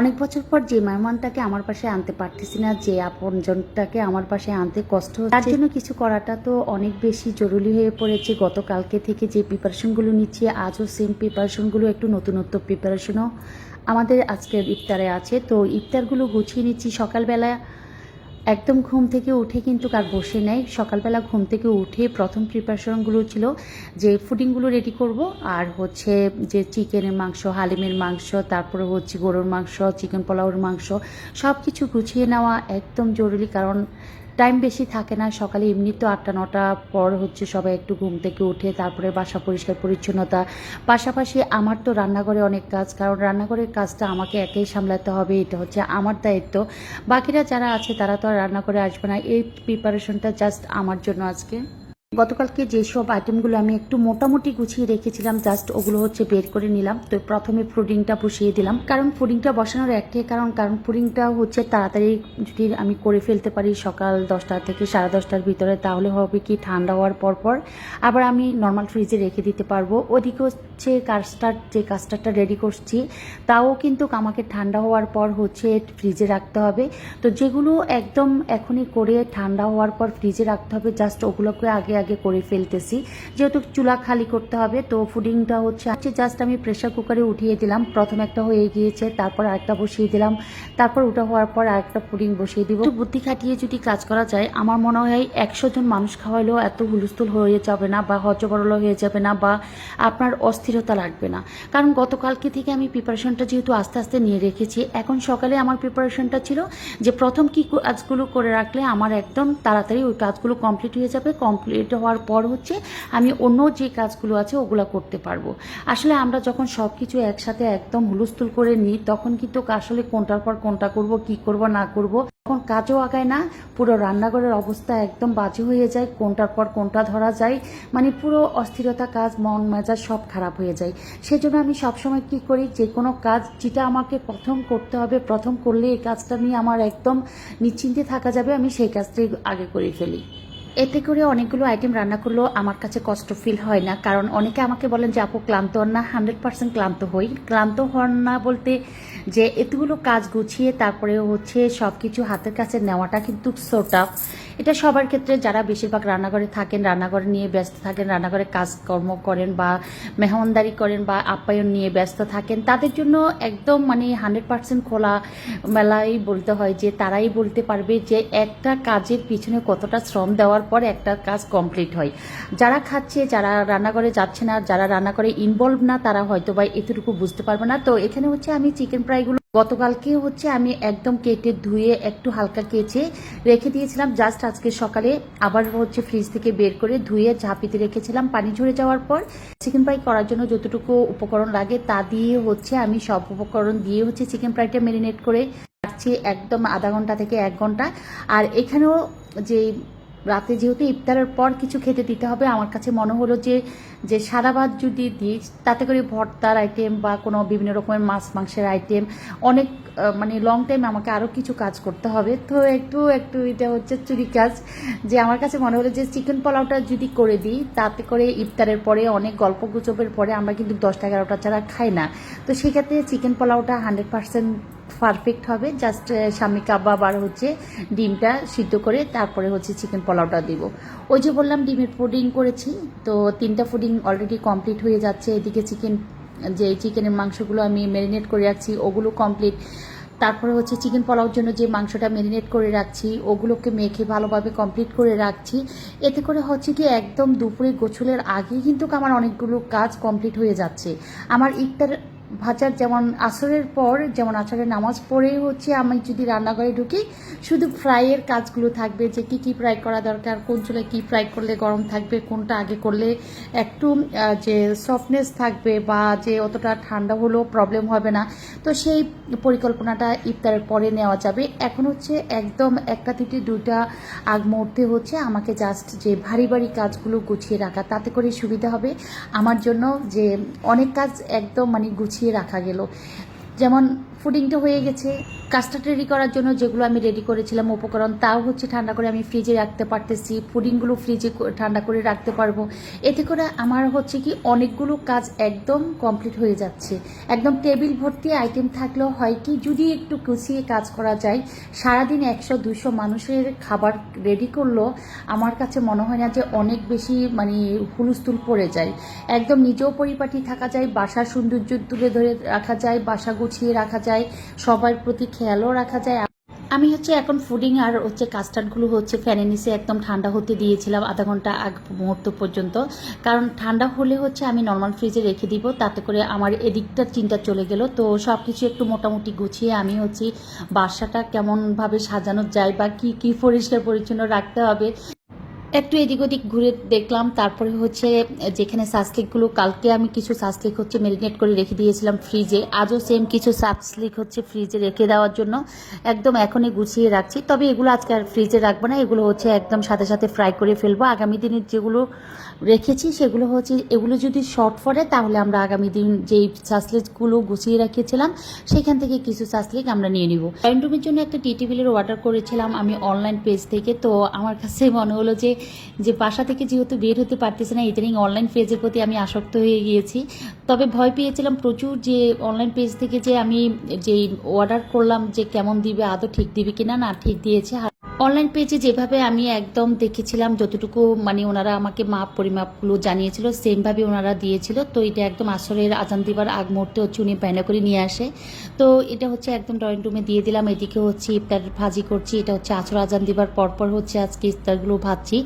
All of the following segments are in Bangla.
অনেক বছর পর যে মেহমানটাকে আমার পাশে আনতে পারতেছি না, যে আপনজনটাকে আমার পাশে আনতে কষ্ট তার জন্য কিছু করাটা তো অনেক বেশি জরুরি হয়ে পড়েছে। গতকালকে থেকে যে প্রিপারেশনগুলো নিচ্ছি, আজও সেম প্রিপারেশনগুলো একটু নতুনত্ব প্রিপারেশনও আমাদের আজকের ইফতারে আছে। তো ইফতারগুলো গুছিয়ে নিচ্ছি সকালবেলা। একদম ঘুম থেকে উঠে কিন্তু কার বসে নেই। সকালবেলা ঘুম থেকে উঠে প্রথম প্রিপারেশনগুলো ছিল যে ফুডিংগুলো রেডি করব, আর হচ্ছে যে চিকেনের মাংস, হালিমের মাংস, তারপরে হচ্ছে গরুর মাংস, চিকেন পোলাওর মাংস সব কিছু গুছিয়ে নেওয়া একদম জরুরি, কারণ টাইম বেশি থাকে না, সকালে এমনি তো আটটা, নটা পর হচ্ছে সবাই একটু ঘুম থেকে উঠে তারপরে বাসা পরিষ্কার পরিচ্ছন্নতা। পাশাপাশি আমার তো রান্নাঘরে অনেক কাজ, কারণ রান্নাঘরের কাজটা আমাকে একাই সামলাতে হবে, এটা হচ্ছে আমার দায়িত্ব। বাকিরা যারা আছে তারা তো আর রান্না করে আসবে না, এই প্রিপারেশনটা জাস্ট আমার জন্য আজকে। গতকালকে যেসব আইটেমগুলো আমি একটু মোটামুটি গুছিয়ে রেখেছিলাম, জাস্ট ওগুলো হচ্ছে বের করে নিলাম। তো প্রথমে ফুডিংটা বসিয়ে দিলাম। কারণ ফুডিংটা বসানোর একটাই কারণ কারণ ফুডিংটা হচ্ছে তাড়াতাড়ি যদি আমি করে ফেলতে পারি সকাল দশটা থেকে সাড়ে দশটার ভিতরে, তাহলে হবে কি ঠান্ডা হওয়ার পর পর আবার আমি নর্মাল ফ্রিজে রেখে দিতে পারব। ওদিকে হচ্ছে কাস্টার্ড যে কাস্টার্ডটা রেডি করছি, তাও কিন্তু আমাকে ঠান্ডা হওয়ার পর হচ্ছে ফ্রিজে রাখতে হবে। তো যেগুলো একদম এখনই করে ঠান্ডা হওয়ার পর ফ্রিজে রাখতে হবে, জাস্ট ওগুলোকে আগে আগে করে ফেলতেছি। যেহেতু চুলা খালি করতে হবে, তো ফুডিংটা হচ্ছে হচ্ছে জাস্ট আমি প্রেশার কুকারে উঠিয়ে দিলাম। প্রথম একটা হয়ে গিয়েছে, তারপর আরেকটা বসিয়ে দিলাম। তারপর ওটা হওয়ার পর আরেকটা ফুডিং বসিয়ে দিব। বুদ্ধি খাটিয়ে যদি কাজ করা যায়, আমার মনে হয় একশো জন মানুষ খাওয়াইলেও এত হুলস্থুল হয়ে যাবে না বা হজবরল হয়ে যাবে না বা আপনার অস্থিরতা লাগবে না। কারণ গতকালকে থেকে আমি প্রিপারেশনটা যেহেতু আস্তে আস্তে নিয়ে রেখেছি, এখন সকালে আমার প্রিপারেশনটা ছিল যে প্রথম কি কাজগুলো করে রাখলে আমার একদম তাড়াতাড়ি ওই কাজগুলো কমপ্লিট হয়ে যাবে কমপ্লিট হওয়ার পর হচ্ছে আমি অন্য যে কাজগুলো আছে ওগুলো করতে পারব। আসলে আমরা যখন সব কিছু একসাথে একদম হুলস্থুল করে নিই, তখন কিন্তু আসলে কোনটার পর কোনটা করব, কি করব, না করব, তখন কাজও আগায় না, পুরো রান্নাঘরের অবস্থা একদম বাজে হয়ে যায়, কোনটার পর কোনটা ধরা যায় মানে পুরো অস্থিরতা, কাজ, মন, মেজাজ সব খারাপ হয়ে যায়। সেজন্য আমি সবসময় কি করি, যে কোনো কাজ যেটা আমাকে প্রথম করতে হবে, প্রথম করলে এই কাজটা নিয়ে আমার একদম নিশ্চিন্তে থাকা যাবে, আমি সেই কাজটাই আগে করে ফেলি। এতে করে অনেকগুলো আইটেম রান্না করলেও আমার কাছে কষ্ট ফিল হয় না। কারণ অনেকে আমাকে বলেন যে, আপু, ক্লান্ত হন না হান্ড্রেড পার্সেন্ট ক্লান্ত হই। ক্লান্ত হন না বলতে যে, এতগুলো কাজ গুছিয়ে তারপরে হচ্ছে সব কিছু হাতের কাছে নেওয়াটা কিন্তু সো টাফ এটা সবার ক্ষেত্রে যারা বেশিরভাগ রান্নাঘরে থাকেন, রান্নাঘরে নিয়ে ব্যস্ত থাকেন, রান্নাঘরে কাজকর্ম করেন বা মেহমানদারি করেন বা আপ্যায়ন নিয়ে ব্যস্ত থাকেন, তাদের জন্য একদম মানে হান্ড্রেড পার্সেন্ট খোলা মেলাই বলতে হয় যে, তারাই বলতে পারবে যে, একটা কাজের পিছনে কতটা শ্রম দেওয়ার পর একটা কাজ কমপ্লিট হয়। যারা খাচ্ছে, যারা রান্নাঘরে যাচ্ছে না, যারা রান্নাঘরে ইনভলভ না, তারা হয়তো বা এতটুকু বুঝতে পারবে না। তো এখানে হচ্ছে আমি চিকেন ফ্রাইগুলো গতকালকে হচ্ছে আমি একদম কেটে ধুয়ে একটু হালকা কেচে রেখে দিয়েছিলাম। জাস্ট আজকে সকালে আবার হচ্ছে ফ্রিজ থেকে বের করে ধুয়ে ঝাঁপিতে রেখেছিলাম। পানি ঝরে যাওয়ার পর চিকেন ফ্রাই করার জন্য যতটুকু উপকরণ লাগে তা দিয়ে হচ্ছে আমি সব উপকরণ দিয়ে হচ্ছে চিকেন ফ্রাইটা ম্যারিনেট করে রাখছি একদম আধা ঘণ্টা থেকে এক ঘণ্টা। আর এখানেও যে রাতে যেহেতু ইফতারের পর কিছু খেতে দিতে হবে, আমার কাছে মনে হলো যে যে সারা ভাত যদি দিই, তাতে করে ভর্তার আইটেম বা কোনো বিভিন্ন রকমের মাছ, মাংসের আইটেম অনেক মানে লং টাইম আমাকে আরও কিছু কাজ করতে হবে। তো একটু একটু এটা হচ্ছে চুরি কাজ, যে আমার কাছে মনে হলো যে চিকেন পোলাওটা যদি করে দিই, তাতে করে ইফতারের পরে অনেক গল্প গুজবের পরে আমরা কিন্তু দশটা, এগারোটা ছাড়া খাই না। তো সেক্ষেত্রে চিকেন পোলাওটা হান্ড্রেড পার্সেন্ট পারফেক্ট হবে। জাস্ট স্বামী কাবাব আর হচ্ছে ডিমটা সিদ্ধ করে তারপরে হচ্ছে চিকেন পোলাওটা দিব। ওই যে বললাম ডিমের ফুডিং করেছি, তো তিনটা ফুডিং অলরেডি কমপ্লিট হয়ে যাচ্ছে। এদিকে চিকেন যে চিকেনের মাংসগুলো আমি ম্যারিনেট করে রাখছি, ওগুলো কমপ্লিট তারপরে হচ্ছে চিকেন পোলাওর জন্য যে মাংসটা ম্যারিনেট করে রাখছি, ওগুলোকে মেখে ভালোভাবে কমপ্লিট করে রাখছি। এতে করে হচ্ছে কি একদম দুপুরে গোছলের আগেই কিন্তু আমার অনেকগুলো কাজ কমপ্লিট হয়ে যাচ্ছে। আমার ইফতার ভাজার যেমন আসরের পর, যেমন আসরের নামাজ পড়েই হচ্ছে আমি যদি রান্নাঘরে ঢুকি, শুধু ফ্রাইয়ের কাজগুলো থাকবে যে কি কি ফ্রাই করা দরকার, কোন চুলে কি ফ্রাই করলে গরম থাকবে, কোনটা আগে করলে একটু যে সফটনেস থাকবে বা যে অতটা ঠান্ডা হলেও প্রবলেম হবে না। তো সেই পরিকল্পনাটা ইফতারের পরে নেওয়া যাবে। এখন হচ্ছে একদম একটা থেকে দুইটা আগ মুহূর্তে হচ্ছে আমাকে জাস্ট যে ভারী ভারী কাজগুলো গুছিয়ে রাখা, তাতে করে সুবিধা হবে। আমার জন্য যে অনেক কাজ একদম মানে গুছিয়ে রাখা গেল। যেমন ফুডিংটা হয়ে গেছে। কাস্টার্ড রেডি করার জন্য যেগুলো আমি রেডি করেছিলাম উপকরণ, তাও হচ্ছে ঠান্ডা করে আমি ফ্রিজে রাখতে পারতেছি। পুডিংগুলো ফ্রিজে ঠান্ডা করে রাখতে পারব। এতে করে আমার হচ্ছে কি অনেকগুলো কাজ একদম কমপ্লিট হয়ে যাচ্ছে। একদম টেবিল ভর্তি আইটেম থাকলেও হয় কি, যদি একটু গুছিয়ে কাজ করা যায়, সারাদিন একশো দুশো মানুষের খাবার রেডি করলেও আমার কাছে মনে হয় না যে অনেক বেশি মানে হুলস্থুল পড়ে যায়। একদম নিজেও পরিপাটি থাকা যায়, বাসার সৌন্দর্য তুলে ধরে রাখা যায়, বাসা গুছিয়ে রাখা যায়। সবার প্রতি খেয়ালও রাখা যায়। আমি হচ্ছে এখন ফুডিং আর হচ্ছে কাস্টার্ডগুলো হচ্ছে ফ্যানের নিচে একদম ঠান্ডা হতে দিয়েছিলাম আধা ঘণ্টা আগ মুহূর্ত পর্যন্ত। কারণ ঠান্ডা হলে হচ্ছে আমি নর্মাল ফ্রিজে রেখে দিব, তাতে করে আমার এদিকটার চিন্তা চলে গেল। তো সব কিছু একটু মোটামুটি গুছিয়ে আমি হচ্ছে বাসাটা কেমনভাবে সাজানো যায় বা কি কি পরিষ্কার পরিচ্ছন্ন রাখতে হবে একটু এদিক ওদিক ঘুরে দেখলাম। তারপরে হচ্ছে, যেখানে সাসলিকগুলো কালকে আমি কিছু সাসলিক হচ্ছে মেরিনেট করে রেখে দিয়েছিলাম ফ্রিজে আজও সেম কিছু সাসলিক হচ্ছে ফ্রিজে রেখে দেওয়ার জন্য। একদম এখনই গুছিয়ে রাখছি। তবে এগুলো আজকে আর ফ্রিজে রাখব না। এগুলো হচ্ছে একদম সাথে সাথে ফ্রাই করে ফেলব। আগামী দিনের যেগুলো রেখেছি, সেগুলো হচ্ছে, এগুলো যদি শর্ট পড়ে, তাহলে আমরা আগামী দিন যেই সাসলিকগুলো গুছিয়ে রেখেছিলাম, সেখান থেকে কিছু সাসলিক আমরা নিয়ে নিব। ডাইনিং রুমের জন্য একটা টি টেবিলের অর্ডার করেছিলাম আমি অনলাইন পেজ থেকে। তো আমার কাছে মনে হলো যে যে বাসা থেকে যেহেতু বের হতে পারতেছে না, ইদানিং অনলাইন পেজের প্রতি আমি আসক্ত হয়ে গিয়েছি। তবে ভয় পেয়েছিলাম প্রচুর যে অনলাইন পেজ থেকে যে আমি যেই অর্ডার করলাম যে কেমন দিবে, আদৌ ঠিক দিবে কিনা না ঠিক দিয়েছে। অনলাইন পেজে যেভাবে আমি একদম দেখেছিলাম, যতটুকু মানে ওনারা আমাকে মাপ, পরিমাপগুলো জানিয়েছিল সেমভাবে ওনারা দিয়েছিল। তো এটা একদম আসরের আজান দিবার আগ মুহূর্তে হচ্ছে উনি প্যানা করে নিয়ে আসে। তো এটা হচ্ছে একদম ড্রয়িং রুমে দিয়ে দিলাম। এদিকে হচ্ছে ইফতার ভাজি করছি, এটা হচ্ছে আসর আজান দিবার পরপর হচ্ছে আজকে ইফতারগুলো ভাজছি।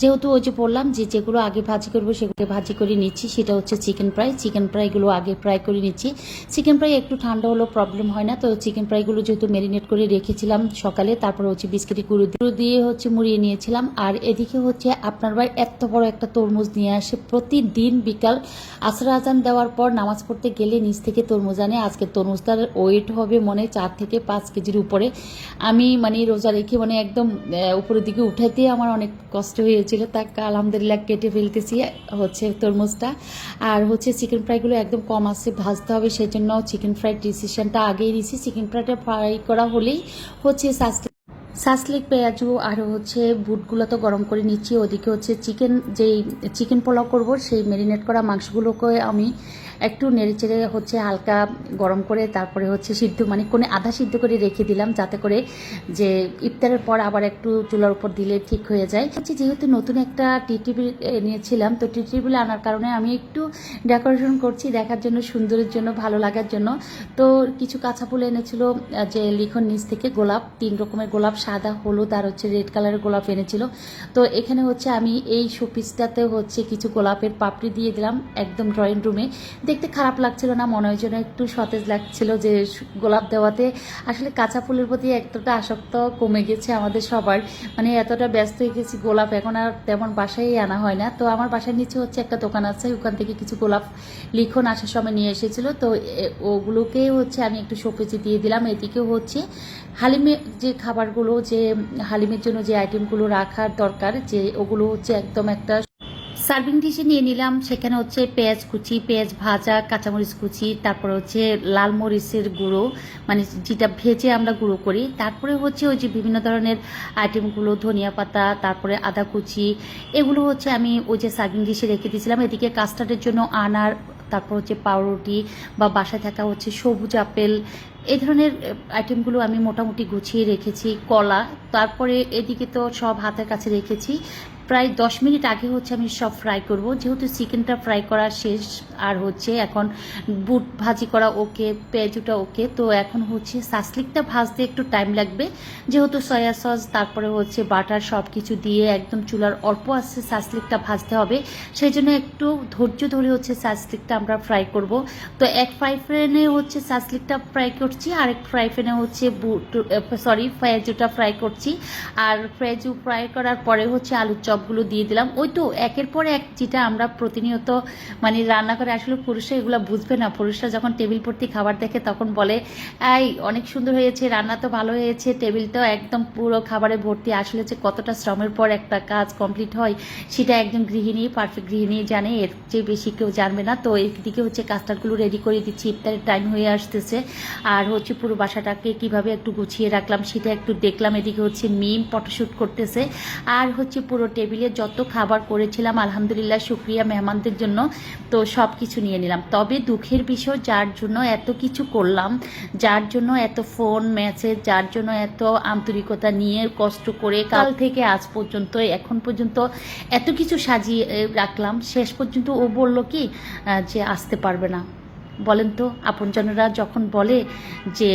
যেহেতু ওই যে বললাম যে যেগুলো আগে ভাজি করব সেগুলো ভাজি করে নিচ্ছি, সেটা হচ্ছে চিকেন ফ্রাই চিকেন ফ্রাইগুলো আগে ফ্রাই করে নিচ্ছি। চিকেন ফ্রাই একটু ঠান্ডা হলেও প্রবলেম হয় না। তো চিকেন ফ্রাইগুলো যেহেতু ম্যারিনেট করে রেখেছিলাম সকালে, তারপর হচ্ছে বিস্কিটি গুঁড়ো গুঁড়ো দিয়ে হচ্ছে মুড়িয়ে নিয়েছিলাম। আর এদিকে হচ্ছে আপনার ভাই এত বড় একটা তরমুজ নিয়ে আসে। প্রতিদিন বিকাল আসর আজান দেওয়ার পর নামাজ পড়তে গেলে নিচ থেকে তরমুজ আনে। আজকে তরমুজটার ওয়েট হবে মনে চার থেকে পাঁচ কেজির উপরে। আমি মানে রোজা রেখে মানে একদম উপরের দিকে উঠাইতে আমার অনেক কষ্ট হয়েছিল। তাকে, আলহামদুলিল্লাহ কেটে ফেলতেছি হচ্ছে তরমুজটা। আর হচ্ছে চিকেন ফ্রাইগুলো একদম কম আছে, ভাজতে হবে। সেই জন্য চিকেন ফ্রাই ডিসিশনটা আগেই দিয়েছি চিকেন ফ্রাইটা ফ্রাই করা হলেই হচ্ছে সাসলি সাসলিক পেঁয়াজু আর হচ্ছে বুটগুলো তো গরম করে নিচ্ছি, ওদিকে হচ্ছে চিকেন যেই চিকেন পোলাও করব, সেই ম্যারিনেট করা মাংসগুলোকে আমি একটু নেড়েচেড়ে হচ্ছে হালকা গরম করে তারপরে হচ্ছে সিদ্ধ মানে কোনো আধা সিদ্ধ করে রেখে দিলাম যাতে করে যে ইফতারের পর আবার একটু চুলার উপর দিলে ঠিক হয়ে যায়। হচ্ছে যেহেতু নতুন একটা টি টেবিল নিয়েছিলাম তো টি টেবিল আনার কারণে আমি একটু ডেকোরেশন করছি দেখার জন্য, সুন্দরের জন্য, ভালো লাগার জন্য। তো কিছু কাঁচা ফুল এনেছিল যে লিখন নিচ থেকে গোলাপ, তিন রকমের গোলাপ, সাদা, হলুদ আর হচ্ছে রেড কালারের গোলাপ এনেছিল। তো এখানে হচ্ছে আমি এই শোপিসটাতে হচ্ছে কিছু গোলাপের পাপড়ি দিয়ে দিলাম একদম ড্রয়িং রুমে। দেখতে খারাপ লাগছিল না মনে হয় যেন একটু সতেজ লাগছিল যে গোলাপ দেওয়াতে। আসলে কাঁচা ফুলের প্রতি এতটা আসক্ত কমে গেছে আমাদের সবার। মানে এতটা ব্যস্ত হয়ে গেছি গোলাপ এখন আর তেমন বাসায় আনা হয় না। তো আমার বাসার নিচে হচ্ছে একটা দোকান আছে, ওখান থেকে কিছু গোলাপ লিখন আসার সময় নিয়ে এসেছিল। তো ওগুলোকে হচ্ছে আমি একটু শোপেচে দিয়ে দিলাম। এদিকে হচ্ছে হালিমে যে খাবারগুলো, যে হালিমের জন্য যে আইটেমগুলো রাখার দরকার, যে ওগুলো হচ্ছে একদম একটা সার্ভিং ডিশে নিয়ে নিলাম। সেখানে হচ্ছে পেঁয়াজ কুচি, পেঁয়াজ ভাজা, কাঁচামরিচ কুচি, তারপর হচ্ছে লাল মরিচের গুঁড়ো মানে যেটা ভেজে আমরা গুঁড়ো করি। তারপরে হচ্ছে ওই যে বিভিন্ন ধরনের আইটেমগুলো ধনিয়া পাতা, তারপরে আদা কুচি, এগুলো হচ্ছে আমি ওই যে সার্ভিং ডিশে রেখে দিয়েছিলাম। এদিকে কাস্টার্ডের জন্য আনার, তারপর হচ্ছে পাউরুটি বা বাসায় থাকা হচ্ছে সবুজ আপেল, এই ধরনের আইটেমগুলো আমি মোটামুটি গুছিয়ে রেখেছি, কলা। তারপরে এদিকে তো সব হাতের কাছে রেখেছি। প্রায় দশ মিনিট আগে হচ্ছে আমি সব ফ্রাই করব। যেহেতু চিকেনটা ফ্রাই করা শেষ, আর হচ্ছে এখন বুট ভাজি করা ওকে পেঁয়াজুটা ওকে তো এখন হচ্ছে সাসলিকটা ভাজতে একটু টাইম লাগবে। যেহেতু সয়া সস তারপরে হচ্ছে বাটার সব কিছু দিয়ে একদম চুলার অল্প আছে সাসলিকটা ভাজতে হবে। সেই জন্য একটু ধৈর্য ধরে হচ্ছে সাসলিকটা আমরা ফ্রাই করব। তো এক ফ্রাই প্যানে হচ্ছে সাসলিকটা ফ্রাই করছি, আর এক ফ্রাই প্যানে হচ্ছে বুট সরি পেঁয়াজুটা ফ্রাই করছি। আর পেঁয়াজু ফ্রাই করার পরে হচ্ছে আলুর চপ সবগুলো দিয়ে দিলাম। ওই তো একের পর এক যেটা আমরা প্রতিনিয়ত মানে রান্না করে আসলে পুরুষরা এগুলো বুঝবে না। পুরুষরা যখন টেবিল ভর্তি খাবার দেখে তখন বলে, এই, অনেক সুন্দর হয়েছে, রান্না তো ভালো হয়েছে টেবিলটাও একদম পুরো খাবারে ভর্তি। আসলে যে কতটা শ্রমের পর একটা কাজ কমপ্লিট হয়, সেটা একজন গৃহিণী পারফেক্ট গৃহিণী জানে, এর চেয়ে বেশি কেউ জানবে না। তো এদিকে হচ্ছে কাস্টার্ডগুলো রেডি করে দিচ্ছি, ইফতারের টাইম হয়ে আসতেছে। আর হচ্ছে পুরো বাসাটাকে কীভাবে একটু গুছিয়ে রাখলাম, সেটা একটু দেখলাম। এদিকে হচ্ছে মিম ফটোশ্যুট করতেছে। আর হচ্ছে পুরো টেবিলে যত খাবার করেছিলাম, আলহামদুলিল্লাহ, শুক্রিয়া মেহমানদের জন্য, তো সব কিছু নিয়ে নিলাম। তবে দুঃখের বিষয়, যার জন্য এত কিছু করলাম, যার জন্য এত ফোন, মেসেজ, যার জন্য এত আন্তরিকতা নিয়ে কষ্ট করে কাল থেকে আজ পর্যন্ত, এখন পর্যন্ত এত কিছু সাজিয়ে রাখলাম। শেষ পর্যন্ত ও বলল কি যে আসতে পারবে না। বলেন তো, আপনজনেরা যখন বলে যে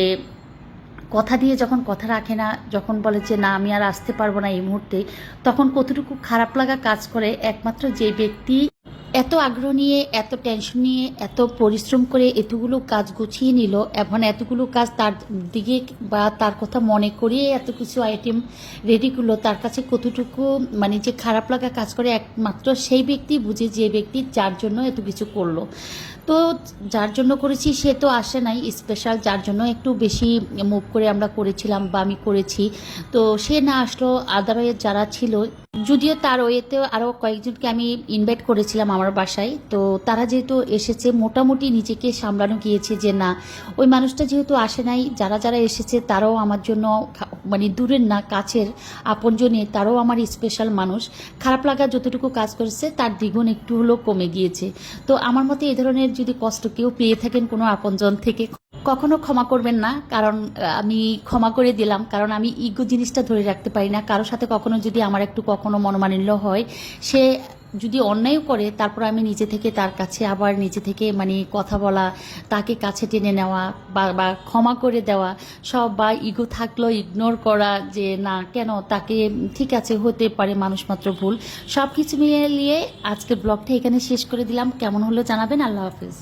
কথা দিয়ে যখন কথা রাখে না, যখন বলে যে, না, আমি আর আসতে পারব না এই মুহূর্তে, তখন কতটুকু খারাপ লাগা কাজ করে, একমাত্র যে ব্যক্তি এত আগ্রহ নিয়ে, এত টেনশন নিয়ে, এত পরিশ্রম করে এতগুলো কাজ গুছিয়ে নিল, এখন এতগুলো কাজ তার দিকে বা তার কথা মনে করিয়ে এত কিছু আইটেম রেডি করল, তার কাছে কতটুকু মানে যে খারাপ লাগা কাজ করে একমাত্র সেই ব্যক্তি বুঝে যে ব্যক্তি যার জন্য এত কিছু করল। তো যার জন্য করেছি সে তো আসে নাই স্পেশাল যার জন্য একটু বেশি মুভ করে আমরা করেছিলাম বা আমি করেছি। তো সে না আসলো আদারওয়ে যারা ছিল যদিও তার ওয়েতেও আরও কয়েকজনকে আমি ইনভাইট করেছিলাম আমার বাসায়, তো তারা যেহেতু এসেছে, মোটামুটি নিজেকে সামলানো গিয়েছে যে না, ওই মানুষটা যেহেতু আসে নাই, যারা যারা এসেছে তারাও আমার জন্য মানে দূরের না, কাছের আপনজনে, তারাও আমার স্পেশাল মানুষ। খারাপ লাগা যতটুকু কাজ করেছে, তার দ্বিগুণ একটু হলেও কমে গিয়েছে। তো আমার মতে এ ধরনের যদি কষ্ট কেউ পেয়ে থাকেন কোনো আপনজন থেকে কখনো ক্ষমা করবেন না, কারণ আমি ক্ষমা করে দিলাম, কারণ আমি ইগো জিনিসটা ধরে রাখতে পারি না। কারোর সাথে কখনো যদি আমার একটু কখনো মনোমালিন্য হয়, সে যদি অন্যায় করে, তারপর আমি নিজে থেকে তার কাছে আবার নিজে থেকে মানে কথা বলা, তাকে কাছে টেনে নেওয়া বা বা ক্ষমা করে দেওয়া, সব বা ইগো থাকলেও ইগনোর করা যে, না, কেন? তাকে ঠিক আছে, হতে পারে মানুষ মাত্র ভুল। সব কিছু মিলিয়ে আজকের ব্লগটা এখানে শেষ করে দিলাম। কেমন হলো জানাবেন? আল্লাহ হাফিজ।